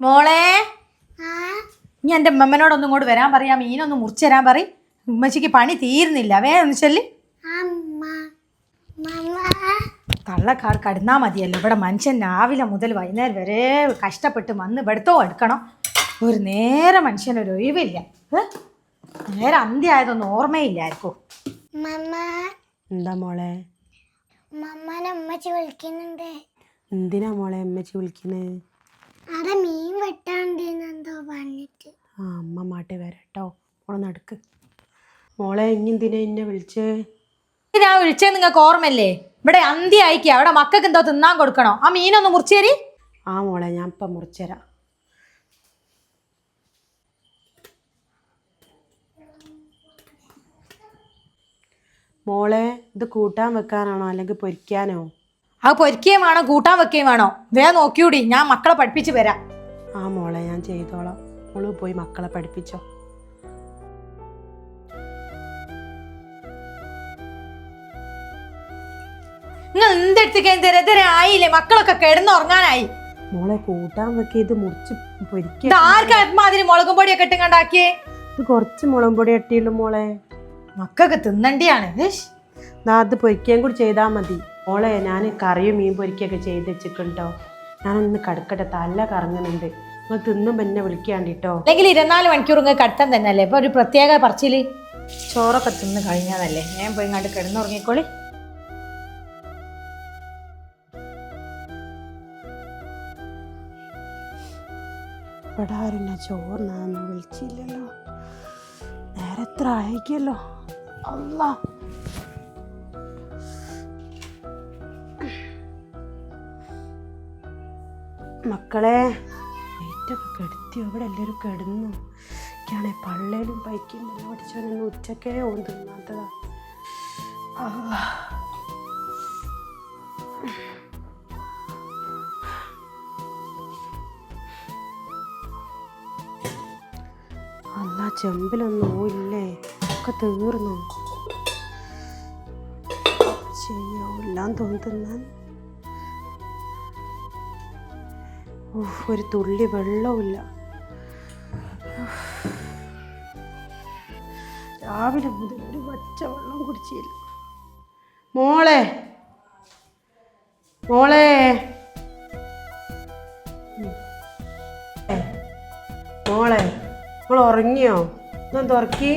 മോളെ? ആ? ഇനി എന്റെ ഉമ്മമ്മനോടൊന്നും ഇങ്ങോട്ട് വരാൻ പറയാം മീനൊന്ന് മുറിച്ച് തരാൻ പറ ഉമ്മച്ചിക്ക് പണി തീരുന്നില്ല. വേ ഒന്ന് ചെല്ലി. അമ്മ മമ്മ തള്ളക്കാർ കടന്നാൽ മതിയല്ലോ. ഇവിടെ മനുഷ്യൻ രാവിലെ മുതൽ വൈകുന്നേരം വരെ കഷ്ടപ്പെട്ട് വന്ന് ഇവിടുത്തോ എടുക്കണം. ഒരു നേരെ മനുഷ്യനൊരു ഒഴിവില്ല? നേരെ അന്ത്യായതൊന്നും ഓർമ്മയില്ലായിരിക്കും? മമ്മ എന്താ മോളെ? മമ്മനെ ഉമ്മച്ചി വിളിക്കുന്നുണ്ട്. എന്തിനാ മോളെ അമ്മച്ചി വിളിക്കുന്നത് അവിടെ മീൻ വെട്ടാണ്ടെന്നെന്തോ പറഞ്ഞിട്ട് ആ അമ്മ മാട്ടി വരട്ടോ മോളെ നടക്ക്. മോളെ ഇനി എന്തിനാ എന്നെ വിളിച്ചേ? ഞാൻ വിളിച്ചത് നിങ്ങൾക്ക് ഓർമ്മല്ലേ ഇവിടെ അന്തി അയക്കുക അവിടെ മക്കൾക്ക് എന്തോ തിന്നാൻ കൊടുക്കണോ? ആ മീനൊന്ന് മുറിച്ചേരി. ആ മോളെ ഞാൻ ഇപ്പം മുറിച്ചുതരാം മോളെ ഇത് കൂട്ടാൻ വെക്കാനാണോ അല്ലെങ്കിൽ പൊരിക്കാനോ? അത് പൊരിക്കുകയും വേണോ കൂട്ടാൻ വെക്കുകയും വേണോ? വേ നോക്കിയൂടി ഞാൻ മക്കളെ പഠിപ്പിച്ച് വരാം. ആ മോളെ ഞാൻ ചെയ്തോളാം. മോൾ പോയി മക്കളെ പഠിപ്പിച്ചോ? നിങ്ങൾ ആയില്ലേ? മക്കളൊക്കെ കിടന്നുറങ്ങാനായി മോളെ കൂട്ടാൻ വെക്കി ഇത് മുറിച്ച് പൊരിക്ക ഇത് ആർക്കാ മാതിരി മുളകും പൊടിയൊക്കെ ഇട്ടുണ്ടാക്കിയേ ഇത് കുറച്ച് മുളക് പൊടി ഇട്ടിയുള്ളൂ മോളെ. മക്കൾക്ക് തിന്നണ്ടിയാണ്. അത് പൊരിക്കുകയും കൂടി ചെയ്താൽ മതി. മോളെ ഞാൻ കറിയും മീൻ പൊരിക്കുകയൊക്കെ ചെയ്ത് വെച്ചിട്ടുണ്ടോ ഞാനൊന്ന് കടുക്കട്ടെ തല കറങ്ങുന്നുണ്ട്. നിങ്ങൾ തിന്നും എന്നെ വിളിക്കാണ്ടിട്ടോ. അല്ലെങ്കിൽ ഇരുപത്തിനാല് മണിക്കൂർ ഇങ്ങ് കടത്തം തന്നെ അല്ലേ ഇപ്പൊ ഒരു പ്രത്യേക പറച്ചിൽ. ചോറൊക്കെ തിന്ന് കഴിഞ്ഞതല്ലേ ഞാൻ പോയി ഇങ്ങോട്ട് കിടന്നുറങ്ങിക്കോളി. ഇവിടെ ആരും ചോറിനാന്ന് വിളിച്ചില്ലല്ലോ. നേരത്ര അയക്കല്ലോ അല്ല മക്കളെ വെയിറ്റൊക്കെ കെടുത്തി അവിടെ എല്ലാവരും കിടന്നു. പള്ളേലും പള്ളയിലും എല്ലാം പഠിച്ചവനൊന്നും ഉച്ചക്കേ ഓൻ തിന്നാത്തതാ. അല്ലാ. ചെമ്പിലൊന്നും ഇല്ലേ ഒക്കെ തീർന്നു. ചെയ്യാവില്ലാൻ തോന്നുന്ന ഒരു തുള്ളി വെള്ളവുമില്ല. രാവിലെ മുതൽ ഒരു പച്ച വെള്ളം കുടിച്ചില്ല. മോളെ മോളെ. മോളെ മോൾ ഉറങ്ങിയോ? ഒന്ന് തുറക്കി